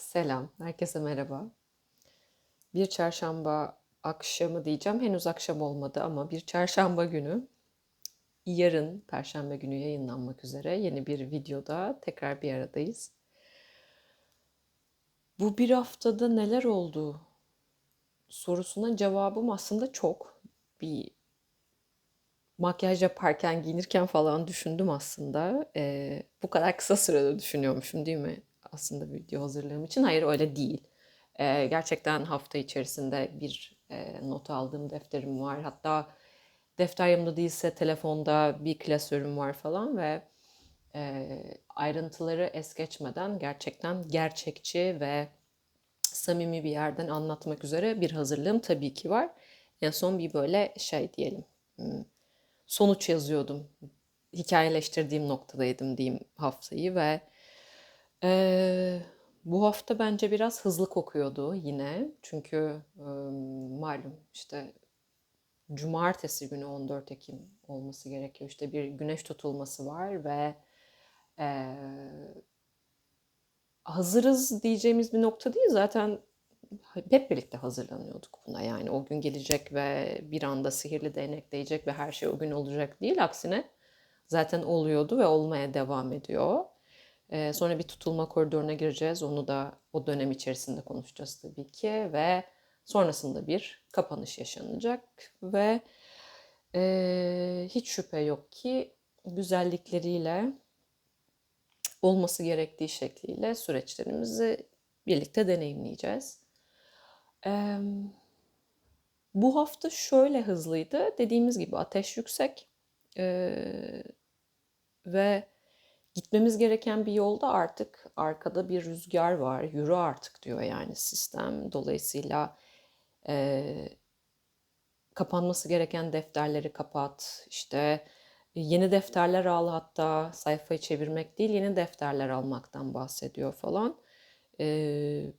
Selam, herkese merhaba. Bir çarşamba akşamı diyeceğim. Henüz akşam olmadı ama bir çarşamba günü yarın perşembe günü yayınlanmak üzere yeni bir videoda tekrar bir aradayız. Bu bir haftada neler oldu sorusuna cevabım aslında çok. Bir makyaj yaparken, giyinirken falan düşündüm aslında. Ee, bu kadar kısa sürede düşünüyormuşum değil mi? Aslında video hazırlığım için. Hayır öyle değil. Ee, gerçekten hafta içerisinde bir e, not aldığım defterim var. Hatta defter yanımda değilse telefonda bir klasörüm var falan ve e, ayrıntıları es geçmeden gerçekten gerçekçi ve samimi bir yerden anlatmak üzere bir hazırlığım tabii ki var. En son bir böyle şey diyelim hmm, sonuç yazıyordum. Hikayeleştirdiğim noktadaydım diyeyim haftayı ve e, bu hafta bence biraz hızlı kokuyordu yine. Çünkü e, malum işte cumartesi günü 14 Ekim olması gerekiyor. İşte bir güneş tutulması var ve e, hazırız diyeceğimiz bir nokta değil. Zaten hep birlikte hazırlanıyorduk buna. Yani o gün gelecek ve bir anda sihirli değnek ve her şey o gün olacak değil. Aksine zaten oluyordu ve olmaya devam ediyor. Ee, sonra bir tutulma koridoruna gireceğiz. Onu da o dönem içerisinde konuşacağız tabii ki. Ve sonrasında bir kapanış yaşanacak. Ve e, hiç şüphe yok ki güzellikleriyle olması gerektiği şekliyle süreçlerimizi birlikte deneyimleyeceğiz. Ee, bu hafta şöyle hızlıydı. Dediğimiz gibi ateş yüksek ee, ve gitmemiz gereken bir yolda artık arkada bir rüzgar var. Yürü artık diyor yani sistem. Dolayısıyla e, kapanması gereken defterleri kapat. İşte yeni defterler al hatta sayfayı çevirmek değil yeni defterler almaktan bahsediyor falan. Ee,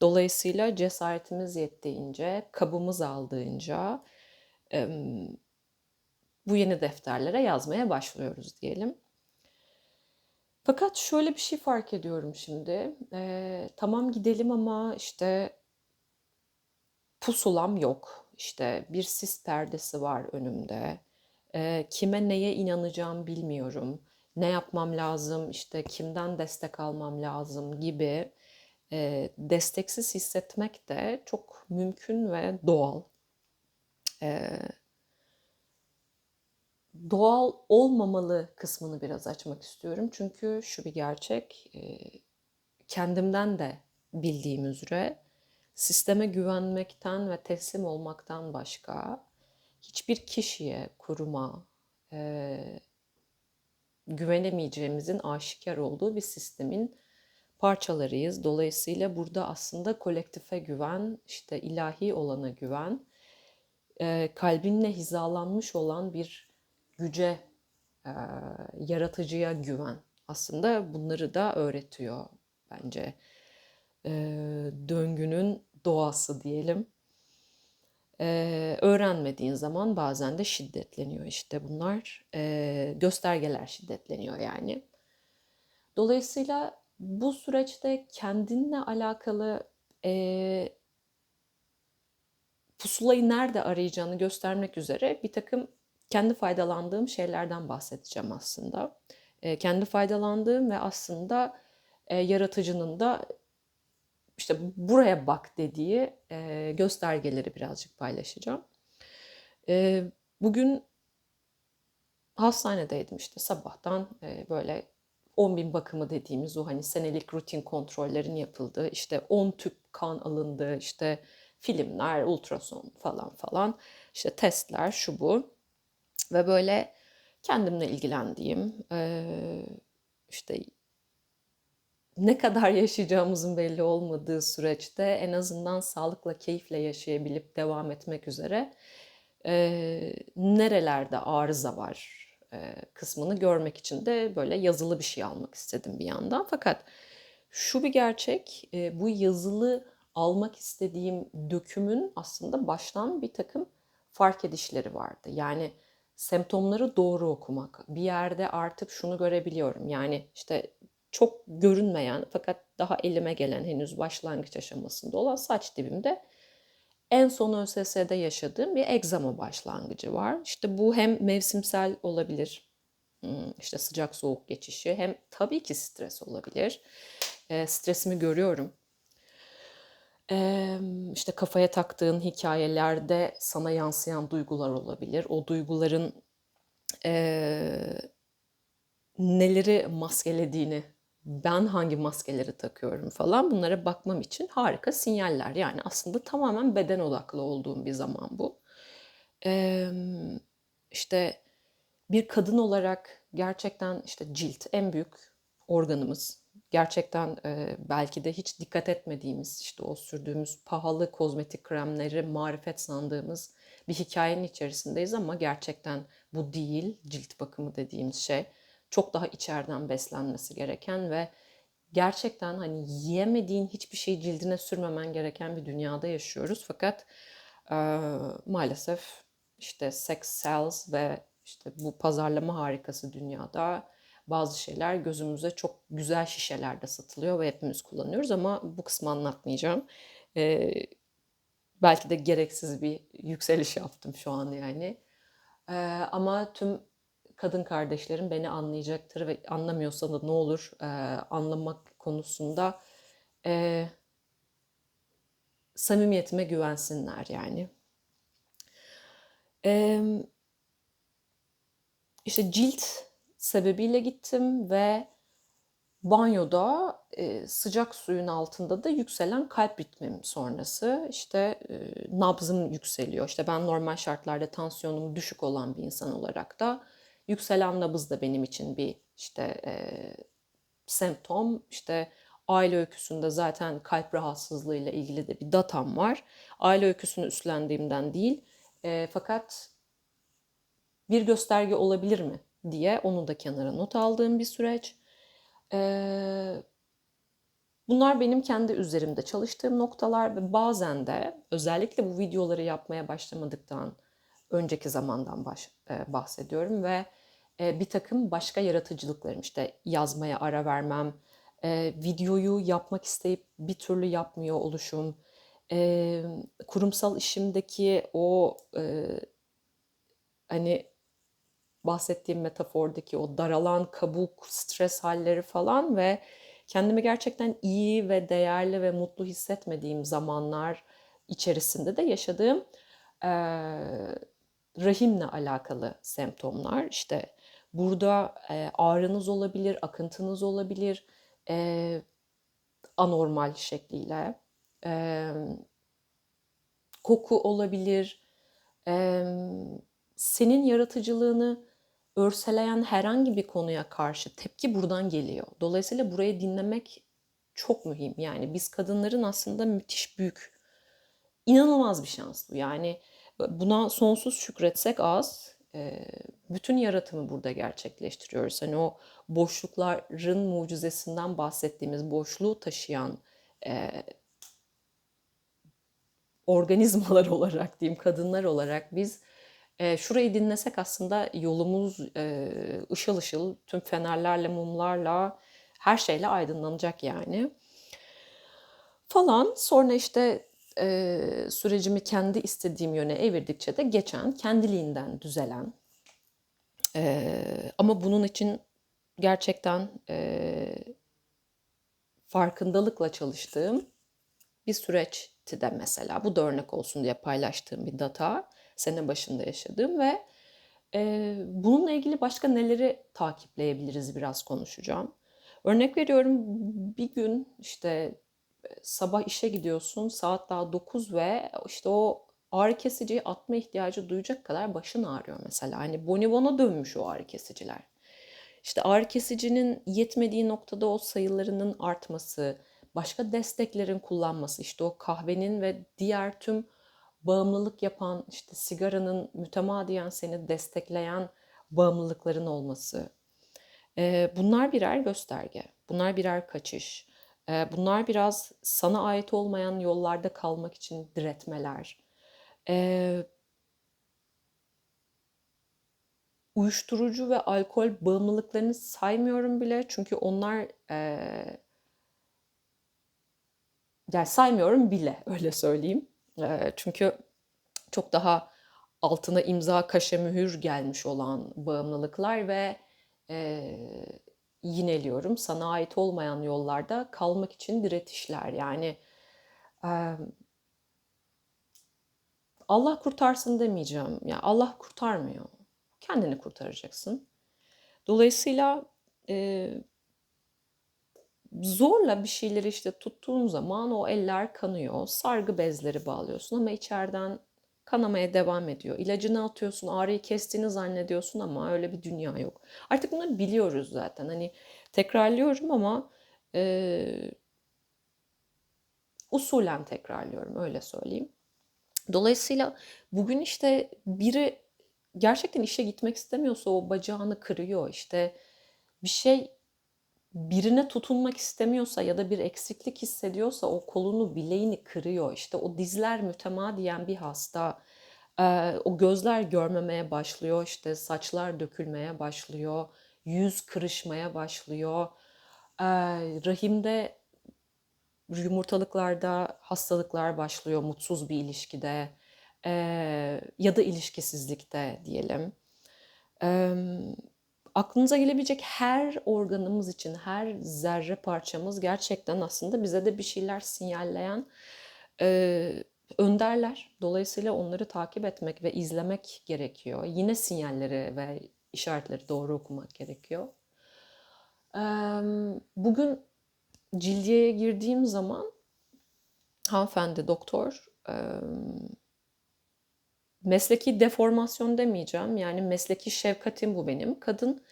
Dolayısıyla cesaretimiz yettiğince, kabımız aldığınca bu yeni defterlere yazmaya başlıyoruz diyelim. Fakat şöyle bir şey fark ediyorum şimdi. E, tamam gidelim ama işte pusulam yok. İşte bir sis perdesi var önümde. E, kime neye inanacağım bilmiyorum. Ne yapmam lazım, işte kimden destek almam lazım gibi e, desteksiz hissetmek de çok mümkün ve doğal. E, doğal olmamalı kısmını biraz açmak istiyorum. Çünkü şu bir gerçek, e, kendimden de bildiğim üzere sisteme güvenmekten ve teslim olmaktan başka hiçbir kişiye, kuruma e, güvenemeyeceğimizin aşikar olduğu bir sistemin parçalarıyız. Dolayısıyla burada aslında kolektife güven, işte ilahi olana güven, e, kalbinle hizalanmış olan bir güce, e, yaratıcıya güven. Aslında bunları da öğretiyor bence. E, döngünün doğası diyelim. Ee, öğrenmediğin zaman bazen de şiddetleniyor işte bunlar. Ee, göstergeler şiddetleniyor yani. Dolayısıyla bu süreçte kendinle alakalı e, pusulayı nerede arayacağını göstermek üzere bir takım kendi faydalandığım şeylerden bahsedeceğim aslında. E, kendi faydalandığım ve aslında e, yaratıcının da işte buraya bak dediği e, göstergeleri birazcık paylaşacağım. E, bugün hastanedeydim işte sabahtan e, böyle 10 bin bakımı dediğimiz o hani senelik rutin kontrollerin yapıldığı işte 10 tüp kan alındı işte filmler, ultrason falan falan işte testler şu bu ve böyle kendimle ilgilendiğim işte ne kadar yaşayacağımızın belli olmadığı süreçte en azından sağlıkla, keyifle yaşayabilip devam etmek üzere nerelerde arıza var, kısmını görmek için de böyle yazılı bir şey almak istedim bir yandan. Fakat şu bir gerçek, bu yazılı almak istediğim dökümün aslında baştan bir takım fark edişleri vardı. Yani semptomları doğru okumak. Bir yerde artık şunu görebiliyorum. Yani işte çok görünmeyen fakat daha elime gelen henüz başlangıç aşamasında olan saç dibimde en son ÖSS'de yaşadığım bir egzama başlangıcı var. İşte bu hem mevsimsel olabilir, hmm, işte sıcak soğuk geçişi hem tabii ki stres olabilir. E, stresimi görüyorum. E, işte kafaya taktığın hikayelerde sana yansıyan duygular olabilir. O duyguların neleri maskelediğini, ben hangi maskeleri takıyorum falan bunlara bakmam için harika sinyaller. Yani aslında tamamen beden odaklı olduğum bir zaman bu. Ee, işte bir kadın olarak gerçekten işte cilt en büyük organımız. Gerçekten e, belki de hiç dikkat etmediğimiz işte o sürdüğümüz pahalı kozmetik kremleri marifet sandığımız bir hikayenin içerisindeyiz ama gerçekten bu değil cilt bakımı dediğimiz şey çok daha içeriden beslenmesi gereken ve gerçekten hani yiyemediğin hiçbir şeyi cildine sürmemen gereken bir dünyada yaşıyoruz. Fakat e, maalesef işte sex sells ve işte bu pazarlama harikası dünyada bazı şeyler gözümüze çok güzel şişelerde satılıyor ve hepimiz kullanıyoruz ama bu kısmı anlatmayacağım. Ee, belki de gereksiz bir yükseliş yaptım şu an yani. Ee, ama tüm kadın kardeşlerim beni anlayacaktır ve anlamıyorsa da ne olur e, anlamak konusunda e, samimiyetime güvensinler yani. E, işte cilt sebebiyle gittim ve banyoda e, sıcak suyun altında da yükselen kalp ritmim sonrası işte e, nabzım yükseliyor. İşte ben normal şartlarda tansiyonum düşük olan bir insan olarak da Yükselen nabız da benim için bir işte e, semptom. İşte aile öyküsünde zaten kalp rahatsızlığıyla ilgili de bir datam var. Aile öyküsünü üstlendiğimden değil. E, fakat bir gösterge olabilir mi diye onu da kenara not aldığım bir süreç. E, bunlar benim kendi üzerimde çalıştığım noktalar ve bazen de özellikle bu videoları yapmaya başlamadıktan önceki zamandan baş, e, bahsediyorum ve e, bir takım başka yaratıcılıklarım işte yazmaya ara vermem, e, videoyu yapmak isteyip bir türlü yapmıyor oluşum, e, kurumsal işimdeki o e, hani bahsettiğim metafordaki o daralan kabuk, stres halleri falan ve kendimi gerçekten iyi ve değerli ve mutlu hissetmediğim zamanlar içerisinde de yaşadığım e, rahimle alakalı semptomlar. İşte burada e, ağrınız olabilir, akıntınız olabilir e, anormal şekliyle e, koku olabilir. E, senin yaratıcılığını örseleyen herhangi bir konuya karşı tepki buradan geliyor. Dolayısıyla burayı dinlemek çok mühim. Yani biz kadınların aslında müthiş büyük, inanılmaz bir şans bu. Yani Buna sonsuz şükretsek az. Bütün yaratımı burada gerçekleştiriyoruz. Hani o boşlukların mucizesinden bahsettiğimiz boşluğu taşıyan e, organizmalar olarak diyeyim, kadınlar olarak biz e, şurayı dinlesek aslında yolumuz e, ışıl ışıl, tüm fenerlerle, mumlarla, her şeyle aydınlanacak yani. Falan. Sonra işte e, sürecimi kendi istediğim yöne evirdikçe de geçen, kendiliğinden düzelen e, ama bunun için gerçekten e, farkındalıkla çalıştığım bir süreçti de mesela. Bu da örnek olsun diye paylaştığım bir data. Sene başında yaşadığım ve e, bununla ilgili başka neleri takipleyebiliriz biraz konuşacağım. Örnek veriyorum bir gün işte sabah işe gidiyorsun saat daha 9 ve işte o ağrı kesiciyi atma ihtiyacı duyacak kadar başın ağrıyor mesela. Hani bonibona dönmüş o ağrı kesiciler. İşte ağrı kesicinin yetmediği noktada o sayılarının artması, başka desteklerin kullanması, işte o kahvenin ve diğer tüm bağımlılık yapan, işte sigaranın mütemadiyen seni destekleyen bağımlılıkların olması. Bunlar birer gösterge, bunlar birer kaçış. Bunlar biraz sana ait olmayan yollarda kalmak için diretmeler. uyuşturucu ve alkol bağımlılıklarını saymıyorum bile. Çünkü onlar yani saymıyorum bile öyle söyleyeyim. Eee, çünkü çok daha altına imza kaşe mühür gelmiş olan bağımlılıklar ve eee, yineliyorum sana ait olmayan yollarda kalmak için diretişler. Yani eee, Allah kurtarsın demeyeceğim. Ya Allah kurtarmıyor. Kendini kurtaracaksın. Dolayısıyla e, zorla bir şeyleri işte tuttuğun zaman o eller kanıyor. Sargı bezleri bağlıyorsun ama içeriden kanamaya devam ediyor. İlacını atıyorsun, ağrıyı kestiğini zannediyorsun ama öyle bir dünya yok. Artık bunları biliyoruz zaten. Hani tekrarlıyorum ama e, usulen tekrarlıyorum öyle söyleyeyim. Dolayısıyla bugün işte biri gerçekten işe gitmek istemiyorsa o bacağını kırıyor. İşte bir şey birine tutunmak istemiyorsa ya da bir eksiklik hissediyorsa o kolunu, bileğini kırıyor. İşte o dizler mütemadiyen bir hasta. O gözler görmemeye başlıyor. İşte saçlar dökülmeye başlıyor. Yüz kırışmaya başlıyor. Rahimde yumurtalıklarda hastalıklar başlıyor mutsuz bir ilişkide ya da ilişkisizlikte diyelim. Aklınıza gelebilecek her organımız için, her zerre parçamız gerçekten aslında bize de bir şeyler sinyalleyen eee, önderler. Dolayısıyla onları takip etmek ve izlemek gerekiyor. Yine sinyalleri ve işaretleri doğru okumak gerekiyor. Eee, bugün Cildiyeye girdiğim zaman hanımefendi doktor eee, mesleki deformasyon demeyeceğim. Yani mesleki şefkatim bu benim. Kadın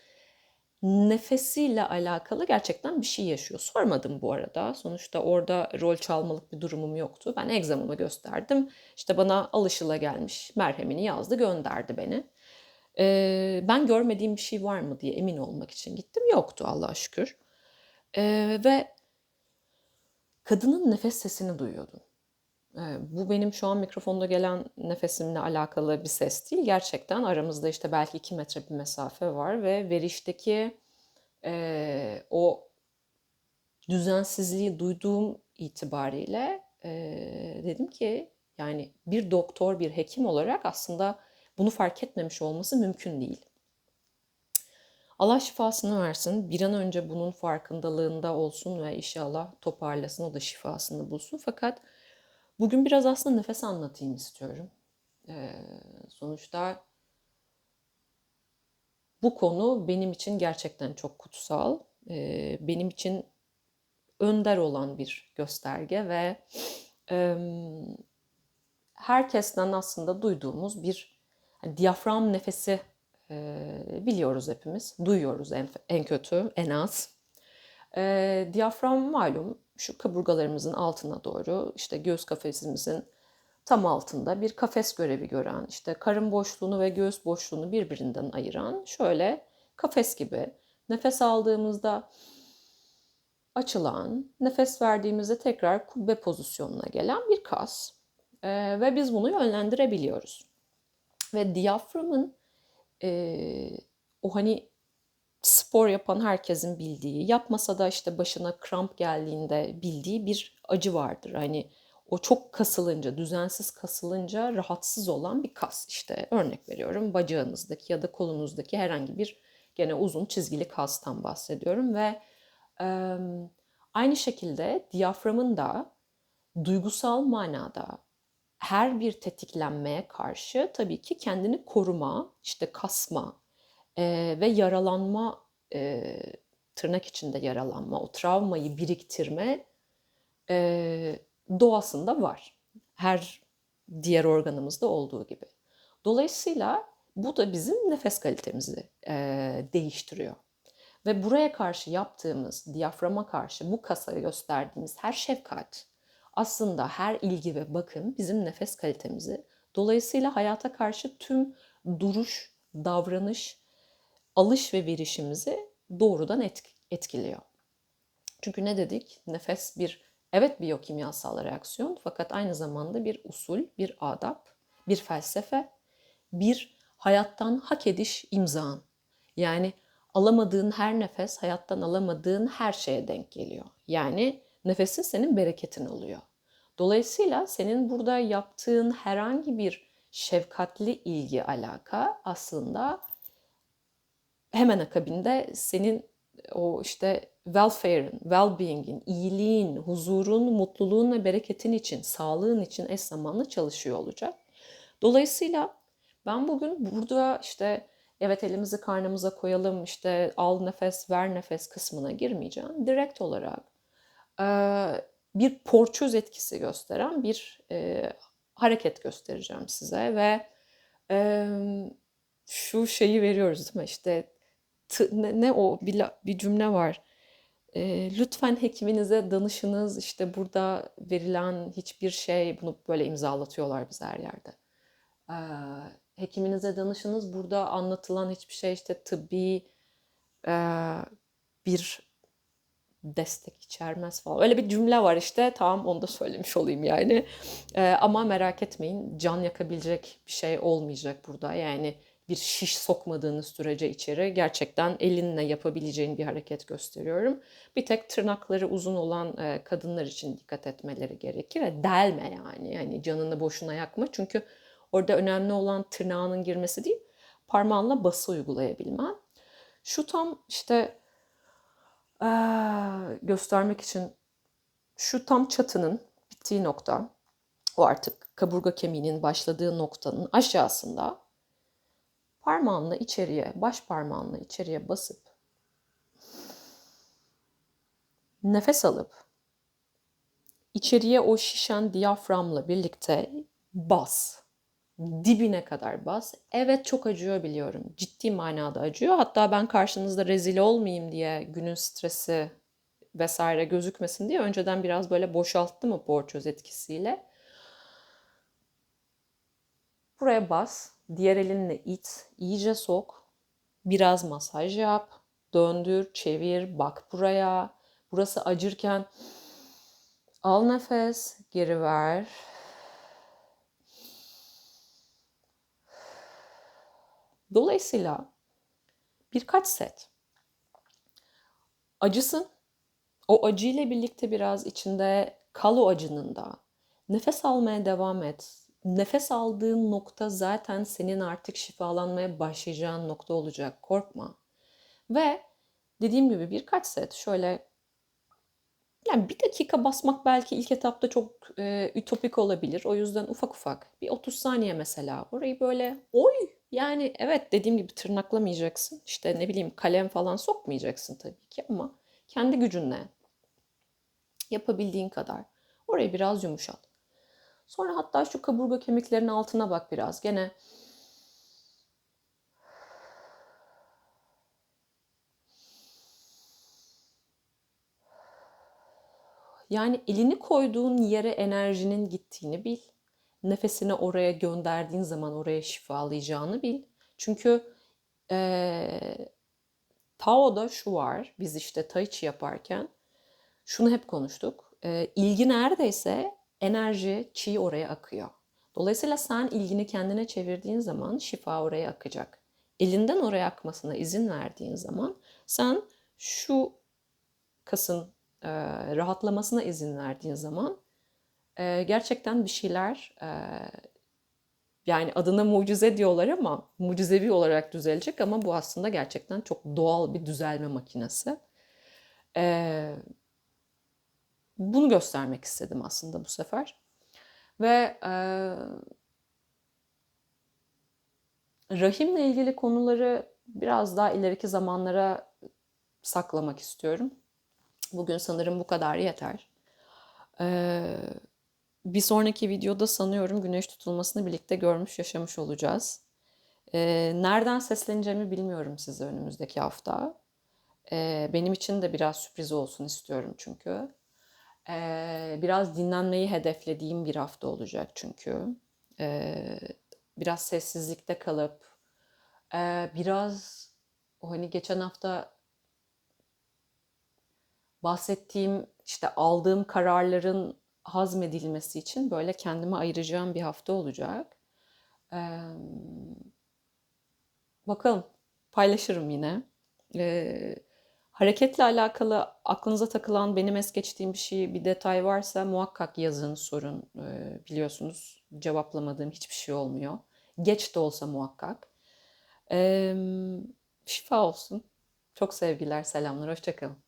nefesiyle alakalı gerçekten bir şey yaşıyor. Sormadım bu arada. Sonuçta orada rol çalmalık bir durumum yoktu. Ben egzamamı gösterdim. İşte bana alışıla gelmiş merhemini yazdı gönderdi beni. Ee, ben görmediğim bir şey var mı diye emin olmak için gittim. Yoktu Allah'a şükür. Ee, ve kadının nefes sesini duyuyordum. Ee, bu benim şu an mikrofonda gelen nefesimle alakalı bir ses değil. Gerçekten aramızda işte belki iki metre bir mesafe var ve verişteki e, o düzensizliği duyduğum itibariyle e, dedim ki yani bir doktor, bir hekim olarak aslında bunu fark etmemiş olması mümkün değil. Allah şifasını versin. Bir an önce bunun farkındalığında olsun ve inşallah toparlasın, o da şifasını bulsun. Fakat bugün biraz aslında nefes anlatayım istiyorum. Ee, sonuçta bu konu benim için gerçekten çok kutsal. Ee, benim için önder olan bir gösterge ve e, herkesten aslında duyduğumuz bir yani diyafram nefesi e, biliyoruz hepimiz. Duyuyoruz en, en kötü, en az. E, diyafram malum şu kaburgalarımızın altına doğru işte göğüs kafesimizin tam altında bir kafes görevi gören, işte karın boşluğunu ve göğüs boşluğunu birbirinden ayıran şöyle kafes gibi nefes aldığımızda açılan, nefes verdiğimizde tekrar kubbe pozisyonuna gelen bir kas. Ee, ve biz bunu yönlendirebiliyoruz. Ve diyaframın e, o hani spor yapan herkesin bildiği, yapmasa da işte başına kramp geldiğinde bildiği bir acı vardır. Hani o çok kasılınca, düzensiz kasılınca rahatsız olan bir kas. İşte örnek veriyorum bacağınızdaki ya da kolunuzdaki herhangi bir gene uzun çizgili kastan bahsediyorum ve e, aynı şekilde diyaframın da duygusal manada her bir tetiklenmeye karşı tabii ki kendini koruma, işte kasma e, ve yaralanma, e, tırnak içinde yaralanma, o travmayı biriktirme e, doğasında var. Her diğer organımızda olduğu gibi. Dolayısıyla bu da bizim nefes kalitemizi e, değiştiriyor. Ve buraya karşı yaptığımız, diyaframa karşı bu kasaya gösterdiğimiz her şefkat, aslında her ilgi ve bakım bizim nefes kalitemizi, dolayısıyla hayata karşı tüm duruş, davranış, alış ve verişimizi doğrudan etkiliyor. Çünkü ne dedik? Nefes bir evet biyokimyasal reaksiyon fakat aynı zamanda bir usul, bir adap, bir felsefe, bir hayattan hak ediş imzan. Yani alamadığın her nefes hayattan alamadığın her şeye denk geliyor. Yani nefesin senin bereketin oluyor. Dolayısıyla senin burada yaptığın herhangi bir şefkatli ilgi alaka aslında hemen akabinde senin o işte welfare'ın, well-being'in, iyiliğin, huzurun, mutluluğun ve bereketin için, sağlığın için eş zamanlı çalışıyor olacak. Dolayısıyla ben bugün burada işte evet elimizi karnımıza koyalım işte al nefes ver nefes kısmına girmeyeceğim. Direkt olarak bir porçöz etkisi gösteren bir hareket göstereceğim size ve şu şeyi veriyoruz değil mi işte ne, ne o bir, bir cümle var. E, lütfen hekiminize danışınız. İşte burada verilen hiçbir şey bunu böyle imzalatıyorlar biz her yerde. E, hekiminize danışınız. Burada anlatılan hiçbir şey işte tıbbi e, bir destek içermez falan. Öyle bir cümle var işte. Tamam onu da söylemiş olayım yani. E, ama merak etmeyin can yakabilecek bir şey olmayacak burada. Yani bir şiş sokmadığınız sürece içeri gerçekten elinle yapabileceğin bir hareket gösteriyorum. Bir tek tırnakları uzun olan e, kadınlar için dikkat etmeleri gerekir. Delme yani. Yani canını boşuna yakma. Çünkü orada önemli olan tırnağının girmesi değil, parmağınla bası uygulayabilmen. Şu tam işte ee, göstermek için şu tam çatının bittiği nokta, o artık kaburga kemiğinin başladığı noktanın aşağısında parmağınla içeriye, baş parmağınla içeriye basıp nefes alıp içeriye o şişen diyaframla birlikte bas. Dibine kadar bas. Evet çok acıyor biliyorum. Ciddi manada acıyor. Hatta ben karşınızda rezil olmayayım diye günün stresi vesaire gözükmesin diye önceden biraz böyle boşalttım o borçöz etkisiyle. Buraya bas. Diğer elinle it, iyice sok. Biraz masaj yap. Döndür, çevir, bak buraya. Burası acırken al nefes, geri ver. Dolayısıyla birkaç set acısın. O acıyla birlikte biraz içinde kal o acının da. Nefes almaya devam et nefes aldığın nokta zaten senin artık şifalanmaya başlayacağın nokta olacak. Korkma. Ve dediğim gibi birkaç set şöyle yani bir dakika basmak belki ilk etapta çok e, ütopik olabilir. O yüzden ufak ufak bir 30 saniye mesela orayı böyle oy yani evet dediğim gibi tırnaklamayacaksın. İşte ne bileyim kalem falan sokmayacaksın tabii ki ama kendi gücünle yapabildiğin kadar orayı biraz yumuşat. Sonra hatta şu kaburga kemiklerinin altına bak biraz. Gene Yani elini koyduğun yere enerjinin gittiğini bil. Nefesini oraya gönderdiğin zaman oraya şifalayacağını bil. Çünkü ee, Tao'da şu var, biz işte Tai Chi yaparken şunu hep konuştuk. E, ilgi neredeyse enerji, çi oraya akıyor. Dolayısıyla sen ilgini kendine çevirdiğin zaman şifa oraya akacak. Elinden oraya akmasına izin verdiğin zaman sen şu kasın e, rahatlamasına izin verdiğin zaman e, gerçekten bir şeyler e, yani adına mucize diyorlar ama mucizevi olarak düzelecek ama bu aslında gerçekten çok doğal bir düzelme makinesi. Ee, bunu göstermek istedim aslında bu sefer. Ve e, rahimle ilgili konuları biraz daha ileriki zamanlara saklamak istiyorum. Bugün sanırım bu kadar yeter. Ee, bir sonraki videoda sanıyorum güneş tutulmasını birlikte görmüş yaşamış olacağız. Ee, nereden sesleneceğimi bilmiyorum size önümüzdeki hafta. Ee, benim için de biraz sürpriz olsun istiyorum çünkü. Ee, biraz dinlenmeyi hedeflediğim bir hafta olacak çünkü. Ee, biraz sessizlikte kalıp e, biraz o hani geçen hafta bahsettiğim işte aldığım kararların hazmedilmesi için böyle kendime ayıracağım bir hafta olacak. Ee, Bakalım paylaşırım yine. Ee, hareketle alakalı aklınıza takılan benim es geçtiğim bir şey, bir detay varsa muhakkak yazın, sorun. Ee, biliyorsunuz cevaplamadığım hiçbir şey olmuyor. Geç de olsa muhakkak. Ee, şifa olsun. Çok sevgiler, selamlar, hoşçakalın.